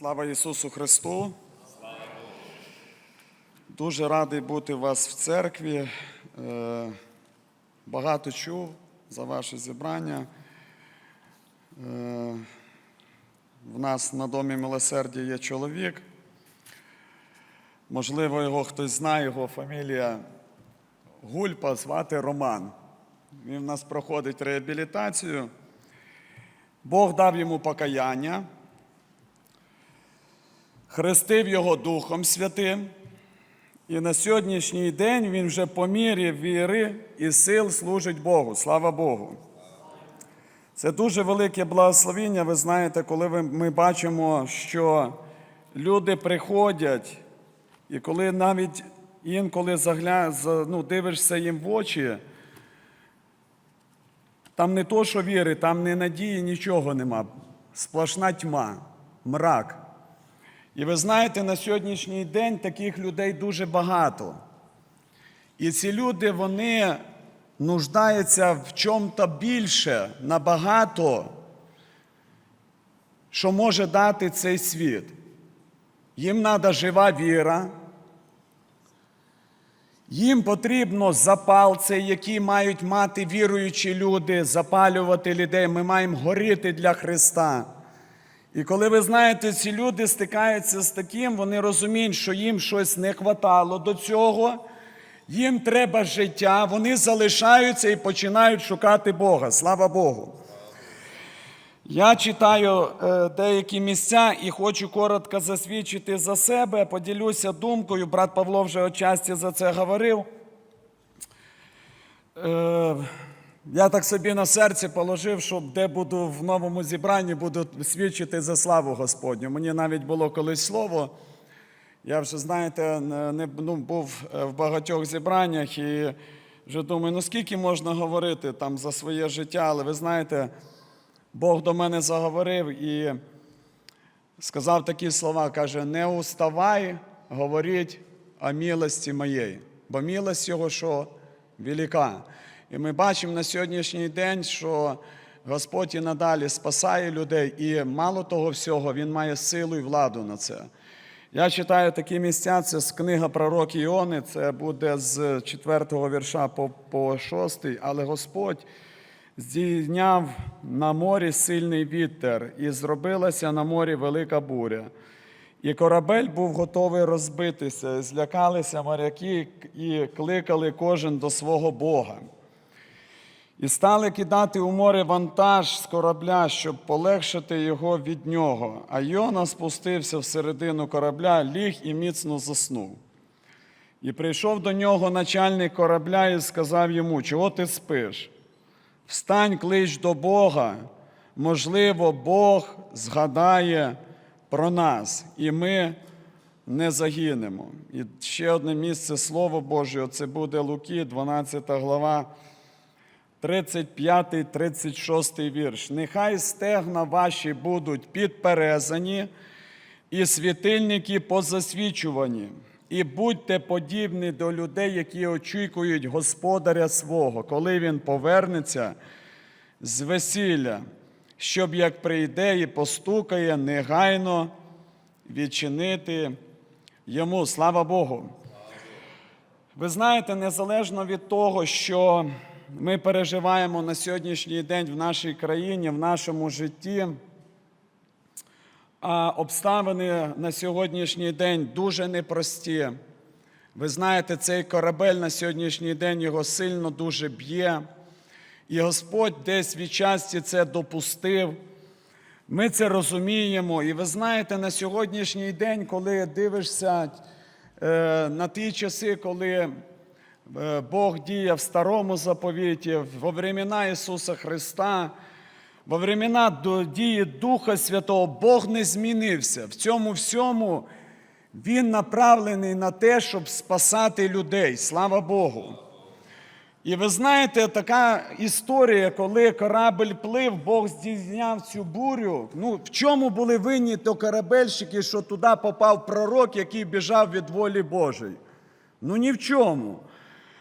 Слава Ісусу Христу! Дуже радий бути у вас в церкві. Е, Багато чув за ваше зібрання. Е, В нас на домі милосердя є чоловік. Можливо, його хтось знає, його фамілія Гульпа, звати Роман. Він в нас проходить реабілітацію. Бог дав йому покаяння, хрестив його Духом Святим. І на сьогоднішній день він вже по мірі віри і сил служить Богу. Слава Богу. Це дуже велике благословіння. Ви знаєте, коли ми бачимо, що люди приходять, і коли навіть інколи загля... ну, дивишся їм в очі, там не то, що віри, там не надії, нічого нема. Сплошна тьма, мрак. І ви знаєте, на сьогоднішній день таких людей дуже багато. І ці люди, вони нуждаються в чому-то більше, набагато, що може дати цей світ. Їм треба жива віра. Їм потрібно запал, цей, який мають мати віруючі люди, запалювати людей. Ми маємо горіти для Христа. І коли ви знаєте, ці люди стикаються з таким, вони розуміють, що їм щось не хватало до цього, їм треба життя, вони залишаються і починають шукати Бога. Слава Богу. Я читаю е, деякі місця і хочу коротко засвідчити за себе, поділюся думкою. Брат Павло вже отчасті за це говорив. Я так собі на серці положив, що де буду в новому зібранні, буду свідчити за славу Господню. Мені навіть було колись слово. Я вже, знаєте, не, не- ну, був е, в багатьох зібраннях і вже думаю, ну скільки можна говорити там за своє життя, але ви знаєте, Бог до мене заговорив і сказав такі слова: каже: не уставай, говоріть о милості моєї, бо милость його що велика. І ми бачимо на сьогоднішній день, що Господь і надалі спасає людей, і мало того всього, Він має силу і владу на це. Я читаю такі місця, це з книга пророки Іони, це буде з 4 вірша по, по 6, але Господь здійняв на морі сильний вітер, і зробилася на морі велика буря. І корабель був готовий розбитися, злякалися моряки і кликали кожен до свого Бога. І стали кидати у море вантаж з корабля, щоб полегшити його від нього. А Йона спустився всередину корабля, ліг і міцно заснув. І прийшов до нього начальник корабля і сказав йому: Чого ти спиш? Встань, клич до Бога. Можливо, Бог згадає про нас, і ми не загинемо. І ще одне місце Слово Боже, це буде Луки, 12 глава, 35, 36 вірш. Нехай стегна ваші будуть підперезані, і світильники позасвічувані, і будьте подібні до людей, які очікують господаря свого, коли він повернеться з весілля, щоб як прийде і постукає, негайно відчинити йому. Слава Богу. Ви знаєте, незалежно від того, що ми переживаємо на сьогоднішній день в нашій країні, в нашому житті, а обставини на сьогоднішній день дуже непрості. Ви знаєте, цей корабель на сьогоднішній день його сильно дуже б'є. І Господь десь від часті це допустив. Ми це розуміємо. І ви знаєте, на сьогоднішній день, коли дивишся е, на ті часи, коли Бог діє в старому заповіті, во времена Ісуса Христа, во времена дії Духа Святого, Бог не змінився. В цьому всьому Він направлений на те, щоб спасати людей. Слава Богу. І ви знаєте, така історія, коли корабль плив, Бог здійняв цю бурю. Ну, в чому були винні то корабельщики, що туди попав пророк, який біжав від волі Божої? Ну ні в чому.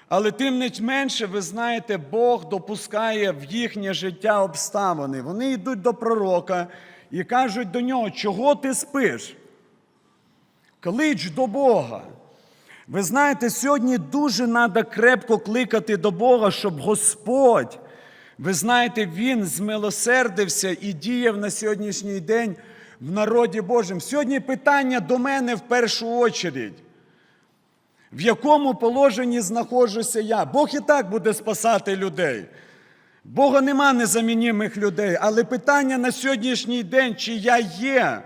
Але тим не менше, ви знаєте, Бог допускає в їхнє життя обставини. Вони йдуть до пророка і кажуть до нього, чого ти спиш? Клич до Бога. Ви знаєте, сьогодні дуже треба крепко кликати до Бога, щоб Господь, ви знаєте, Він змилосердився і діяв на сьогоднішній день в народі Божому. Сьогодні питання до мене в першу очередь. В якому положенні знаходжуся я? Бог і так буде спасати людей. Бога нема незамінімих людей, але питання на сьогоднішній день, чи я є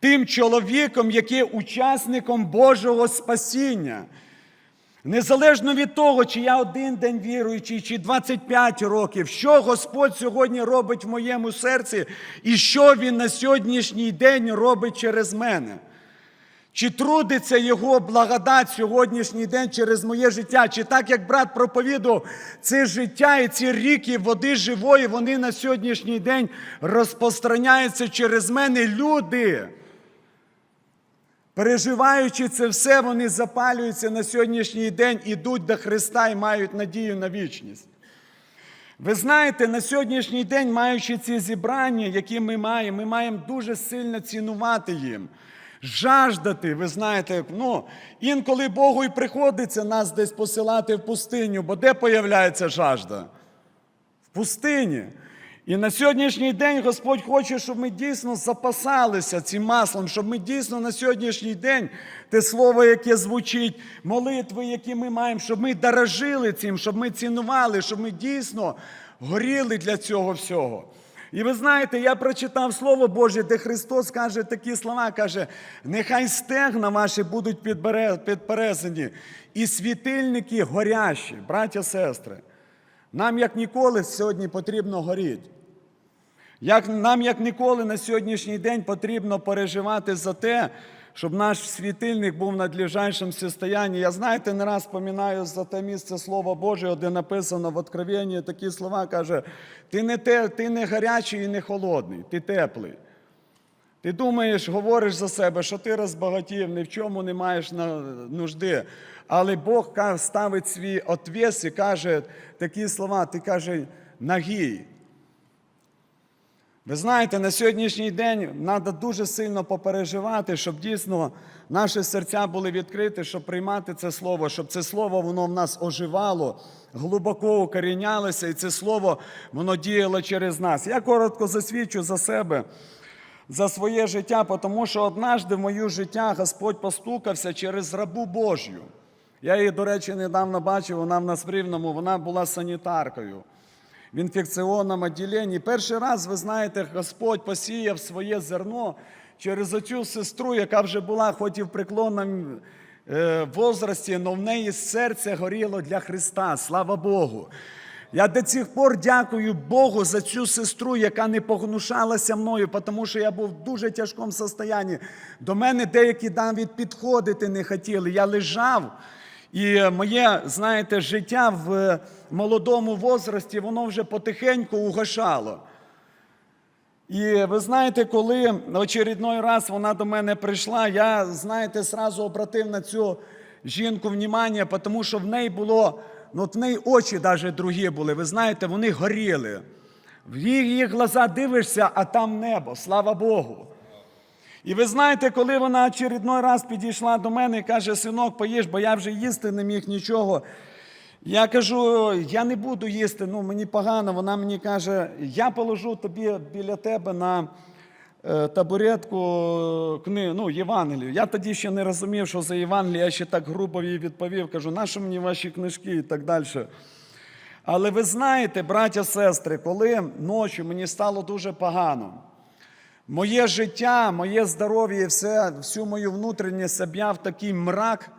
тим чоловіком, який є учасником Божого спасіння. Незалежно від того, чи я один день віруючий, чи 25 років, що Господь сьогодні робить в моєму серці, і що Він на сьогоднішній день робить через мене. Чи трудиться Його благодать сьогоднішній день через моє життя? Чи так, як брат проповідував, це життя і ці ріки води живої, вони на сьогоднішній день розпространяються через мене люди. Переживаючи це все, вони запалюються на сьогоднішній день, ідуть до Христа і мають надію на вічність. Ви знаєте, на сьогоднішній день, маючи ці зібрання, які ми маємо, ми маємо дуже сильно цінувати їм, жаждати, ви знаєте, ну, інколи Богу і приходиться нас десь посилати в пустиню, бо де появляється жажда? В пустині. І на сьогоднішній день Господь хоче, щоб ми дійсно запасалися цим маслом, щоб ми дійсно на сьогоднішній день те слово, яке звучить, молитви, які ми маємо, щоб ми дорожили цим, щоб ми цінували, щоб ми дійсно горіли для цього всього. І ви знаєте, я прочитав Слово Боже, де Христос каже такі слова, каже, нехай стегна ваші будуть підперезані, і світильники горящі, браття, сестри. Нам як ніколи сьогодні потрібно горіти. Як, нам як ніколи на сьогоднішній день потрібно переживати за те, щоб наш світильник був в надлежащому состоянні. Я знаєте, не раз пам'ятаю за те місце Слова Божого, де написано в Откровенні такі слова, каже, ти не, те, ти не гарячий і не холодний, ти теплий. Ти думаєш, говориш за себе, що ти розбагатів, ні в чому не маєш нужди. Але Бог ставить свій отвес і каже такі слова, ти каже, нагій. Ви знаєте, на сьогоднішній день треба дуже сильно попереживати, щоб дійсно наші серця були відкриті, щоб приймати це слово, щоб це слово воно в нас оживало, глибоко укорінялося, і це слово воно діяло через нас. Я коротко засвідчу за себе, за своє життя, тому що однажды в моє життя Господь постукався через рабу Божю. Я її, до речі, недавно бачив, вона в нас в Рівному, вона була санітаркою в інфекційному відділенні. Перший раз, ви знаєте, Господь посіяв своє зерно через оцю сестру, яка вже була, хоч і в преклонному е, возрасті, але в неї серце горіло для Христа. Слава Богу. Я до цих пор дякую Богу за цю сестру, яка не погнушалася мною, тому що я був в дуже тяжкому стані. До мене деякі навіть підходити не хотіли. Я лежав. І моє, знаєте, життя в молодому возрасті, воно вже потихеньку угашало. І ви знаєте, коли очередной раз вона до мене прийшла, я, знаєте, сразу обратив на цю жінку внимання, тому що в неї було, ну от в неї очі навіть другі були, ви знаєте, вони горіли. В її глаза дивишся, а там небо, слава Богу. І ви знаєте, коли вона очередной раз підійшла до мене і каже, синок, поїж, бо я вже їсти не міг нічого. Я кажу, я не буду їсти, ну мені погано. Вона мені каже, я положу тобі біля тебе на е, табуретку кни, ну, Євангелію. Я тоді ще не розумів, що за Євангеліє, я ще так грубо їй відповів, кажу, нащо мені ваші книжки і так далі. Але ви знаєте, браття, сестри, коли ночі мені стало дуже погано. Моє життя, моє здоров'я, все, всю мою внутрішність об'яв такий мрак,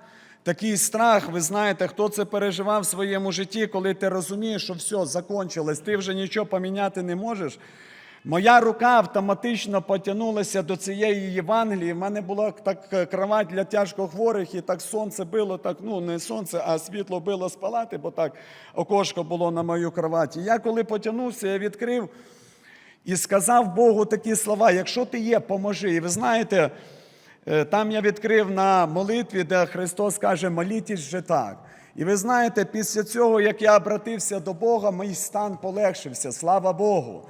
такий страх. Ви знаєте, хто це переживав в своєму житті, коли ти розумієш, що все, закончилось, ти вже нічого поміняти не можеш. Моя рука автоматично потягнулася до цієї Євангелії. В мене була так е, кровать для тяжкохворих, і так сонце було, так, ну не сонце, а світло було з палати, бо так окошко було на мою кроваті. Я коли потягнувся, я відкрив і сказав Богу такі слова: якщо ти є, поможи. І ви знаєте, е, там я відкрив на молитві, де Христос каже, молітесь же так. І ви знаєте, після цього, як я обратився до Бога, мій стан полегшився, слава Богу.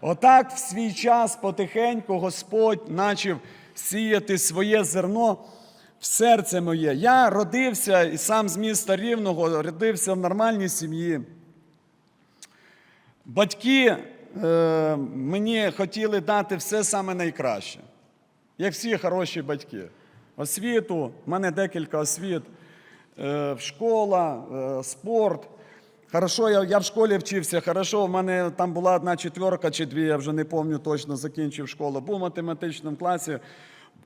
Отак в свій час потихеньку Господь почав сіяти своє зерно в серце моє. Я родився і сам з міста Рівного, родився в нормальній сім'ї. Батьки е, мені хотіли дати все саме найкраще, як всі хороші батьки. Освіту, в мене декілька освіт, е, школа, е, спорт. Хорошо, я, я в школі вчився, хорошо, в мене там була одна четверка чи дві, я вже не пам'ятаю точно, закінчив школу. Був в математичному класі.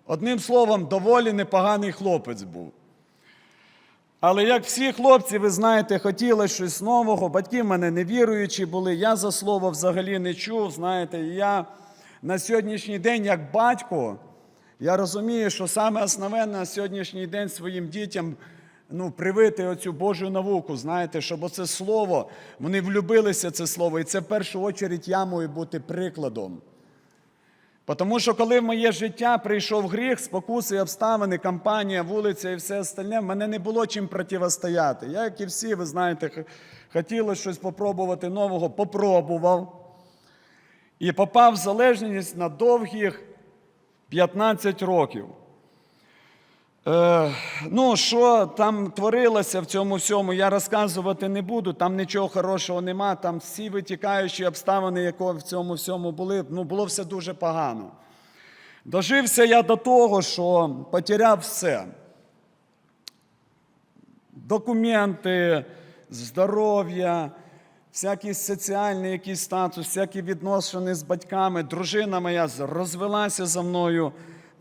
Одним словом, доволі непоганий хлопець був. Але як всі хлопці, ви знаєте, хотіли щось нового. Батьки в мене невіруючі були. Я за слово взагалі не чув. Знаєте, і я на сьогоднішній день, як батько, я розумію, що саме основне на сьогоднішній день своїм дітям ну, привити оцю Божу науку, знаєте, щоб оце слово, вони влюбилися це слово. І це в першу чергу я маю бути прикладом. Тому що коли в моє життя прийшов гріх, спокуси, обставини, кампанія, вулиця і все остальне, в мене не було чим протистояти. Я, як і всі, ви знаєте, хотіли щось попробувати нового, попробував. І попав в залежність на довгих 15 років. Е, ну, що там творилося в цьому всьому, я розказувати не буду. Там нічого хорошого нема. Там всі витікаючі обставини, які в цьому всьому були, ну, було все дуже погано. Дожився я до того, що потеряв все. Документи, здоров'я, всякий соціальний якийсь статус, всякі відносини з батьками. Дружина моя розвелася за мною,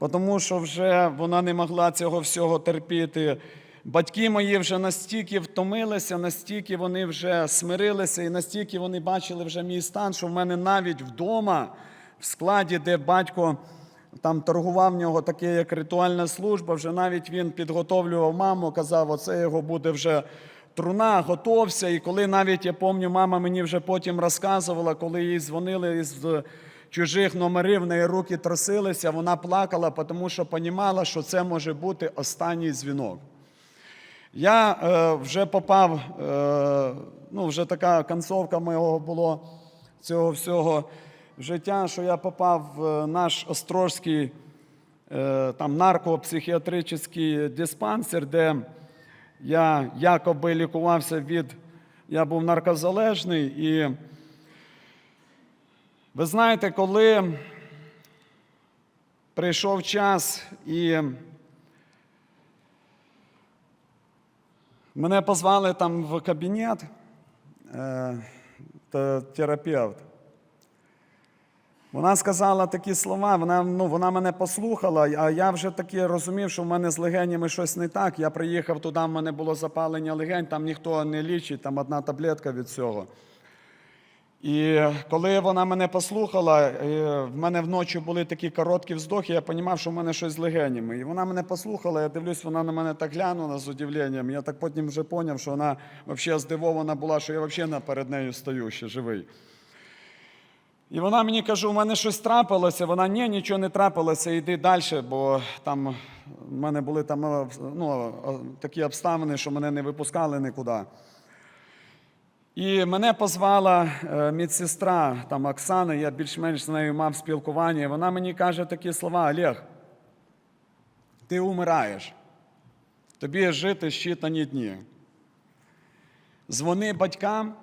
тому що вже вона не могла цього всього терпіти. Батьки мої вже настільки втомилися, настільки вони вже смирилися, і настільки вони бачили вже мій стан, що в мене навіть вдома, в складі, де батько там торгував в нього таке, як ритуальна служба, вже навіть він підготовлював маму, казав, оце його буде вже труна, готовся. І коли навіть я пам'ятаю, мама мені вже потім розказувала, коли їй дзвонили із чужих номерів, в неї руки трусилися, вона плакала, тому що розуміла, що це може бути останній дзвінок. Я е, вже попав, е, ну, вже така концовка моєго було цього всього життя, що я попав в наш острожський е, там, наркопсихіатричний диспансер, де я якоби лікувався від, я був наркозалежний. І ви знаєте, коли прийшов час і Мене позвали там в кабінет е, терапевт. Вона сказала такі слова, вона, ну, вона мене послухала, а я вже таки розумів, що в мене з легенями щось не так. Я приїхав туди, в мене було запалення легень, там ніхто не лічить, там одна таблетка від цього. І коли вона мене послухала, в мене вночі були такі короткі вздохи, я розумів, що в мене щось з легенями. І вона мене послухала, я дивлюсь, вона на мене так глянула з удивленням. Я так потім вже зрозумів, що вона взагалі здивована була, що я взагалі перед нею стою ще живий. І вона мені каже, у мене щось трапилося. Вона ні, нічого не трапилося, йди далі, бо там в мене були там ну, такі обставини, що мене не випускали нікуди. І мене позвала е, медсестра там Оксана, я більш-менш з нею мав спілкування. і Вона мені каже такі слова: Олег, ти умираєш, тобі жити щитані дні. Дзвони батькам,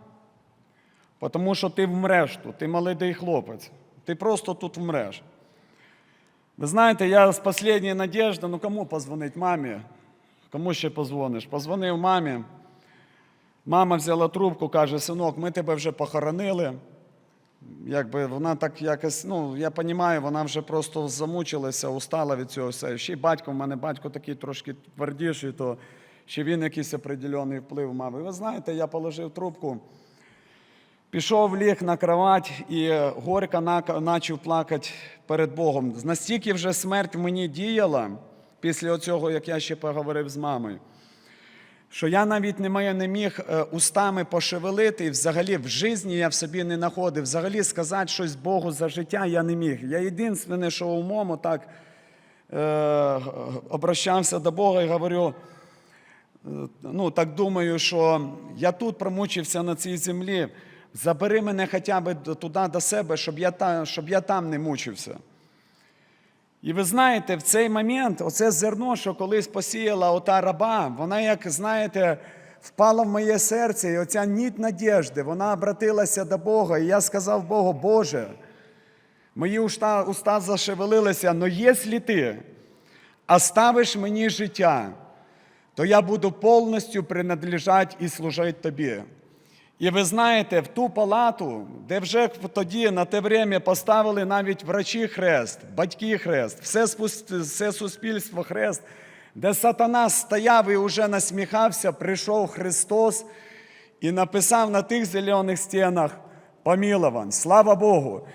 тому що ти вмреш тут, ти молодий хлопець, ти просто тут вмреш. Ви знаєте, я з останньої надіжди, ну кому позвонить мамі? Кому ще позвониш? Позвонив мамі. Мама взяла трубку, каже: синок, ми тебе вже похоронили. Якби вона так якось, ну я розумію, вона вже просто замучилася, устала від цього все. Ще й батько, в мене батько такий трошки твердіший, то ще він якийсь определений вплив мав. І ви знаєте, я положив трубку, пішов ліг на кровать і горько почав плакати перед Богом. Настільки вже смерть мені діяла після цього, як я ще поговорив з мамою що я навіть не маю- не міг е, устами пошевелити, і взагалі в житті я в собі не знаходив. Взагалі сказати щось Богу за життя я не міг. Я єдине, що умом так е, обращався до Бога і говорю, е, ну так думаю, що я тут промучився на цій землі. Забери мене хоча б туди до себе, щоб я, щоб я там не мучився. І ви знаєте, в цей момент оце зерно, що колись посіяла ота раба, вона, як знаєте, впала в моє серце, і оця ніть надіжди, вона обратилася до Бога. І я сказав Богу, Боже, мої уста, уста зашевелилися, но якщо ти оставиш мені життя, то я буду повністю принадлежати і служити тобі. І ви знаєте, в ту палату, де вже тоді на те время поставили навіть врачі хрест, батьки хрест, все, все суспільство хрест, де сатана стояв і вже насміхався, прийшов Христос і написав на тих зелених стінах помілован. Слава Богу!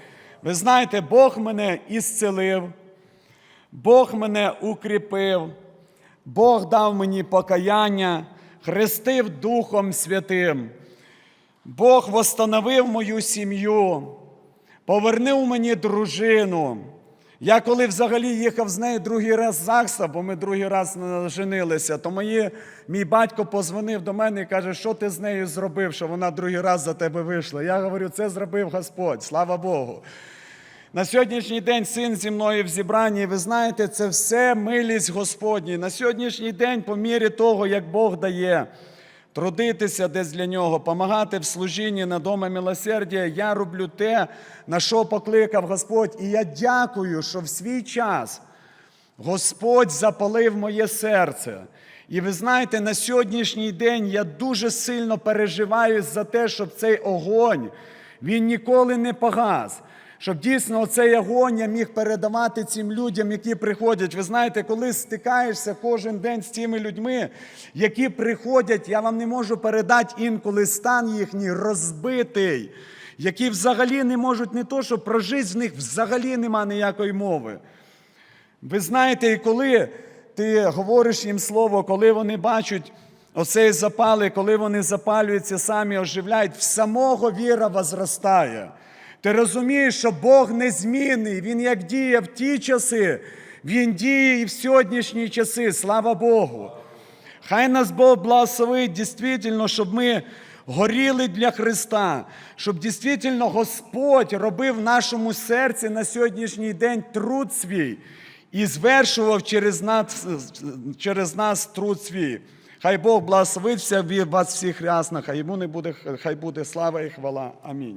Ви знаєте, Бог мене ісцелив, Бог мене укріпив, Бог дав мені покаяння, хрестив Духом Святим. Бог восстановив мою сім'ю, повернув мені дружину. Я коли взагалі їхав з нею другий раз з ЗАГСа, бо ми другий раз женилися, то мої, мій батько позвонив до мене і каже, що ти з нею зробив, що вона другий раз за тебе вийшла. Я говорю, це зробив Господь, слава Богу. На сьогоднішній день син зі мною в зібранні, ви знаєте, це все милість Господні. На сьогоднішній день, по мірі того, як Бог дає трудитися десь для нього, помагати в служінні на дома милосердя, я роблю те, на що покликав Господь. І я дякую, що в свій час Господь запалив моє серце. І ви знаєте, на сьогоднішній день я дуже сильно переживаю за те, щоб цей огонь він ніколи не погас. Щоб дійсно цей огонь міг передавати цим людям, які приходять. Ви знаєте, коли стикаєшся кожен день з цими людьми, які приходять, я вам не можу передати інколи стан їхній розбитий, які взагалі не можуть не то, що про життя в них взагалі нема ніякої мови. Ви знаєте, і коли ти говориш їм слово, коли вони бачать оцей запал, коли вони запалюються, самі оживляють, в самого віра возростає. Ти розумієш, що Бог незмінний, Він як діє в ті часи, Він діє і в сьогоднішні часи, слава Богу. Хай нас Бог благословить дійсно, щоб ми горіли для Христа, щоб дійсно Господь робив в нашому серці на сьогоднішній день труд свій і звершував через нас, через нас труд свій. Хай Бог благословить вас всіх рясно, хай йому не буде, хай буде слава і хвала. Амінь.